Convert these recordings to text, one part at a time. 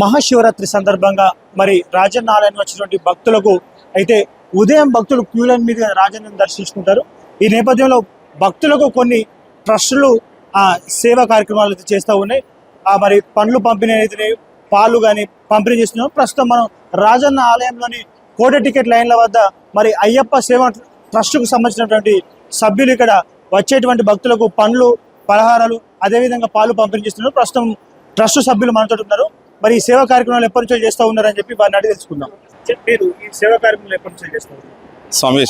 మహాశివరాత్రి సందర్భంగా మరి రాజన్న ఆలయానికి వచ్చినటువంటి భక్తులకు అయితే ఉదయం భక్తులు క్యూ లైన్ మీద రాజన్నను దర్శించుకుంటారు. ఈ నేపథ్యంలో భక్తులకు కొన్ని ట్రస్టులు ఆ సేవా కార్యక్రమాలు అయితే చేస్తూ ఉన్నాయి. ఆ మరి పండ్లు పంపిణీ అయితే పాలు కానీ పంపిణీ చేస్తున్నాం. ప్రస్తుతం మనం రాజన్న ఆలయంలోని కోట టికెట్ లైన్ల వద్ద మరి అయ్యప్ప సేవ ట్రస్టుకు సంబంధించినటువంటి సభ్యులు ఇక్కడ వచ్చేటువంటి భక్తులకు పండ్లు పలహారాలు అదేవిధంగా పాలు పంపిణీ చేస్తున్నారు. ప్రస్తుతం ట్రస్ట్ సభ్యులు మనతో ఉన్నారు. మరి ఈ సేవా కార్యక్రమాలు ఎప్పటి నుంచో చేస్తూ ఉన్నారని చెప్పి వారిని అడిగి తెలుసుకుందాం. చెప్ మీరు ఈ సేవా కార్యక్రమాలు ఎప్పటి నుంచో చేస్తూ ఉన్నారు? స్వామి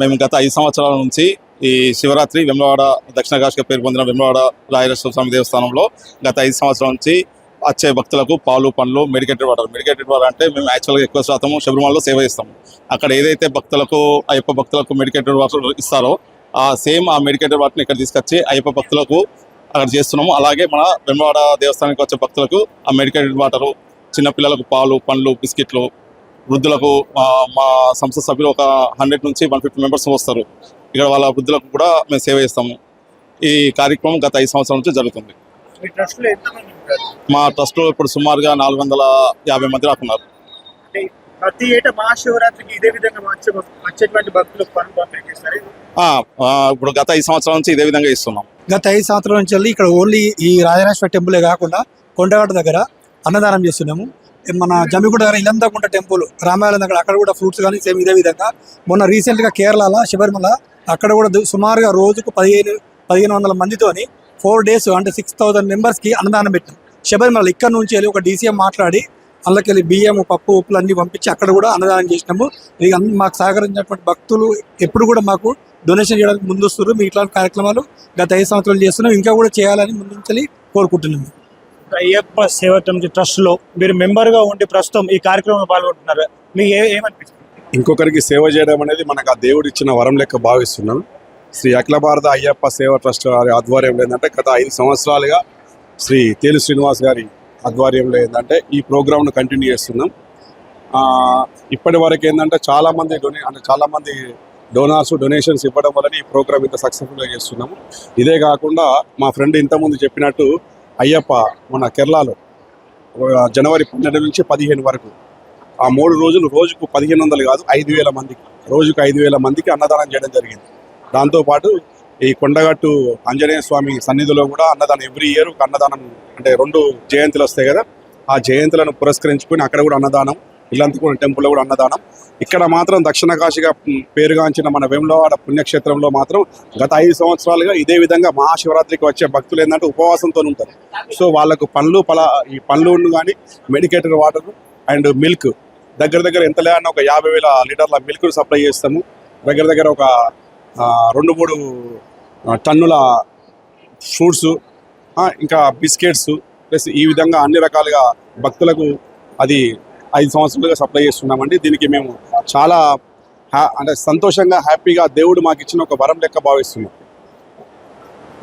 మేము గత ఐదు సంవత్సరాల నుంచి ఈ శివరాత్రి వెమ్లవాడ దక్షిణ కాశీగా పేరు పొందిన వెమ్లవాడ రాయరేశ్వర స్వామి దేవస్థానంలో గత ఐదు సంవత్సరాల నుంచి వచ్చే భక్తులకు పాలు పండ్లు మెడికేటెడ్ వాటర్ మెడికేటెడ్ వాటర్ అంటే మేము యాక్చువల్గా ఎక్కువ శాతం శబరిమలలో సేవ చేస్తాము అక్కడ ఏదైతే భక్తులకు అయ్యప్ప భక్తులకు మెడికేటెడ్ వాటర్ ఇస్తారో ఆ సేమ్ ఆ మెడికేటెడ్ వాటర్ని ఇక్కడ తీసుకొచ్చి అయ్యప్ప భక్తులకు అక్కడ చేస్తున్నాము. అలాగే మన వెమ్లవాడ దేవస్థానానికి వచ్చే భక్తులకు ఆ మెడికేటెడ్ వాటరు చిన్నపిల్లలకు పాలు పండ్లు బిస్కెట్లు వృద్ధులకు మా సంస్థ సభ్యులు ఒక హండ్రెడ్ నుంచి వన్ ఫిఫ్టీ మెంబర్స్ వస్తారు. ఇక్కడ వాళ్ళ వృద్ధులకు కూడా మేము సేవ చేస్తాము. ఈ కార్యక్రమం గత ఐదు సంవత్సరాల నుంచి జరుగుతుంది. మీ ట్రస్ట్లో ఇప్పుడు సుమారుగా నాలుగు వందల యాభై మంది అంటే ప్రతి ఏటా మహాశివరాత్రికి ఇదే విధంగా వచ్చే వచ్చేటువంటి భక్తులకు పనులు పంపిణీ చేస్తారు ఇప్పుడు గత ఐదు సంవత్సరాల నుంచి ఇదే విధంగా ఇస్తున్నాం గత ఐదు సంవత్సరాల నుంచి వెళ్ళి ఇక్కడ ఓన్లీ ఈ రాజరాజేశ్వర టెంపులే కాకుండా కొండగట్ట దగ్గర అన్నదానం చేస్తున్నాము. మన జమ్మిగుంట దగ్గర ఇలందకుంట టెంపుల్ రామాయణం దగ్గర అక్కడ కూడా ఫ్రూట్స్ కానీ సేమ్ ఇదే విధంగా. మొన్న రీసెంట్గా కేరళలో శబరిమల అక్కడ కూడా సుమారుగా రోజుకు పదిహేను పదిహేను వందల మందితోని ఫోర్ డేస్ అంటే సిక్స్ థౌసండ్ మెంబర్స్కి అన్నదానం పెట్టాం శబరిమల ఇక్కడ నుంచి వెళ్ళి ఒక డీసీఎం మాట్లాడి అందులోకెళ్ళి బియ్యం పప్పు ఉప్పులు అన్ని పంపించి అక్కడ కూడా అన్నదానం చేసినాము. ఇది అన్ని మాకు సహకరించినటువంటి భక్తులు ఎప్పుడు కూడా మాకు డొనేషన్ చేయడానికి ముందు వస్తారు మీ ఇట్లాంటి కార్యక్రమాలు గత ఐదు సంవత్సరాలు చేస్తున్నాం. ఇంకా కూడా చేయాలని ముందు నుంచి కోరుకుంటున్నాము అయ్యప్ప సేవ కమిటీ ట్రస్ట్లో మీరు మెంబర్గా ఉండి ప్రస్తుతం ఈ కార్యక్రమంలో పాల్గొంటున్నారు. మీకు ఏ ఏమనిపిస్తుంది? ఇంకొకరికి సేవ చేయడం అనేది మనకు ఆ దేవుడు ఇచ్చిన వరం లెక్క భావిస్తున్నాం. శ్రీ అఖిల భారత అయ్యప్ప సేవ ట్రస్ట్ గారి ఆధ్వర్యంలో ఏంటంటే గత ఐదు సంవత్సరాలుగా శ్రీ తేలు శ్రీనివాస్ గారి ఆధ్వర్యంలో ఏంటంటే ఈ ప్రోగ్రామ్ను కంటిన్యూ చేస్తున్నాం. ఇప్పటి వరకు ఏంటంటే చాలామంది డొనే అంటే చాలామంది డోనార్స్ డొనేషన్స్ ఇవ్వడం వల్ల ఈ ప్రోగ్రామ్ ఇంత సక్సెస్ఫుల్గా చేస్తున్నాము. ఇదే కాకుండా మా ఫ్రెండ్ ఇంతకుముందు చెప్పినట్టు అయ్యప్ప మన కేరళలో జనవరి పన్నెండు నుంచి పదిహేను వరకు. ఆ మూడు రోజులు రోజుకు పదిహేను వందలు కాదు ఐదు వేల మందికి రోజుకు ఐదు వేల మందికి అన్నదానం చేయడం జరిగింది. దాంతోపాటు ఈ కొండగట్టు ఆంజనేయ స్వామి సన్నిధిలో కూడా అన్నదానం ఎవ్రీ ఇయర్ ఒక అన్నదానం అంటే రెండు జయంతులు వస్తాయి కదా. ఆ జయంతులను పురస్కరించుకొని అక్కడ కూడా అన్నదానం ఇల్లంతకూడ టెంపుల్లో కూడా అన్నదానం. ఇక్కడ మాత్రం దక్షిణ కాశీగా పేరుగాంచిన మన వేములవాడ పుణ్యక్షేత్రంలో మాత్రం గత ఐదు సంవత్సరాలుగా ఇదే విధంగా మహాశివరాత్రికి వచ్చే భక్తులు ఏంటంటే ఉపవాసంతో ఉంటారు. సో వాళ్ళకు పండ్లు పల ఈ పండ్లు కానీ మెడికేటెడ్ వాటర్ అండ్ మిల్క్. దగ్గర దగ్గర ఎంత లేదన్నా ఒక యాభై వేల లీటర్ల మిల్క్ సప్లై చేస్తాము. దగ్గర దగ్గర ఒక రెండు మూడు టన్నుల ఫ్రూట్స్ ఇంకా బిస్కెట్స్ ప్లస్ ఈ విధంగా అన్ని రకాలుగా భక్తులకు అది ఐదు సంవత్సరాలుగా సప్లై చేస్తున్నామండి. దీనికి మేము చాలా హ్యా అంటే సంతోషంగా హ్యాపీగా దేవుడు మాకు ఇచ్చిన ఒక వరం లెక్క భావిస్తున్నాం.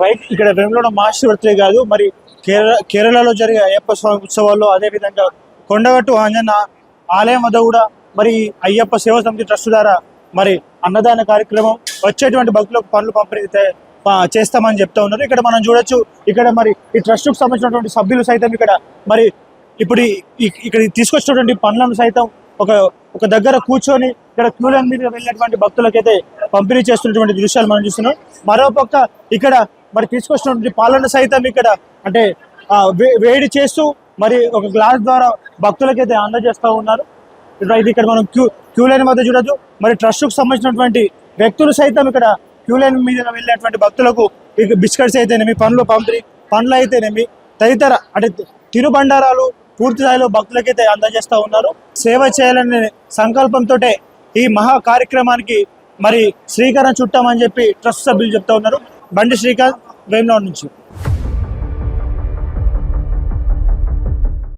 రైట్ ఇక్కడ వేములవాడ మహాశివరాత్రి కాదు మరి కేరళ కేరళలో జరిగే అయ్యప్ప స్వామి ఉత్సవాల్లో అదే విధంగా కొండగట్టు ఆంజన్న ఆలయం వద్ద కూడా మరి అయ్యప్ప సేవా సమితి ట్రస్ట్ ద్వారా మరి అన్నదాన కార్యక్రమం వచ్చేటువంటి భక్తులకు పనులు పంపిణీ చేస్తామని చెప్తా ఉన్నారు. ఇక్కడ మనం చూడొచ్చు ఇక్కడ మరి ఈ ట్రస్ట్కు సంబంధించినటువంటి సభ్యులు సైతం ఇక్కడ మరి ఇప్పుడు ఇక్కడ తీసుకొచ్చినటువంటి పనులను సైతం ఒక ఒక దగ్గర కూర్చొని ఇక్కడ క్యూలైన్ మీద వెళ్ళినటువంటి భక్తులకైతే పంపిణీ చేస్తున్నటువంటి దృశ్యాలు మనం చూస్తున్నాం. మరోపక్క ఇక్కడ మరి తీసుకొచ్చినటువంటి పాలన సైతం ఇక్కడ అంటే ఆ, వే- వేడి చేస్తూ మరి ఒక గ్లాస్ ద్వారా భక్తులకైతే అందజేస్తూ ఉన్నారు. ఇక్కడ ఇది ఇక్కడ మనం క్యూ క్యూ లైన్ చూడొచ్చు. మరి ట్రస్ట్కు సంబంధించినటువంటి వ్యక్తులు సైతం ఇక్కడ క్యూ లైన్ మీద వెళ్ళినటువంటి భక్తులకు మీకు బిస్కెట్స్ అయితేనేమి పండ్లు పంపిణీ పండ్లు అయితేనేమి తదితర అంటే తినుబండారాలు పూర్తి స్థాయిలో భక్తులకైతే అందజేస్తూ ఉన్నారు. సేవ చేయాలనే సంకల్పంతో ఈ మహా కార్యక్రమానికి మరి శ్రీకారం చుట్టామని చెప్పి ట్రస్ట్ సభ్యులు చెప్తా ఉన్నారు. బండి శ్రీకాంత్ వేమనాడు నుంచి.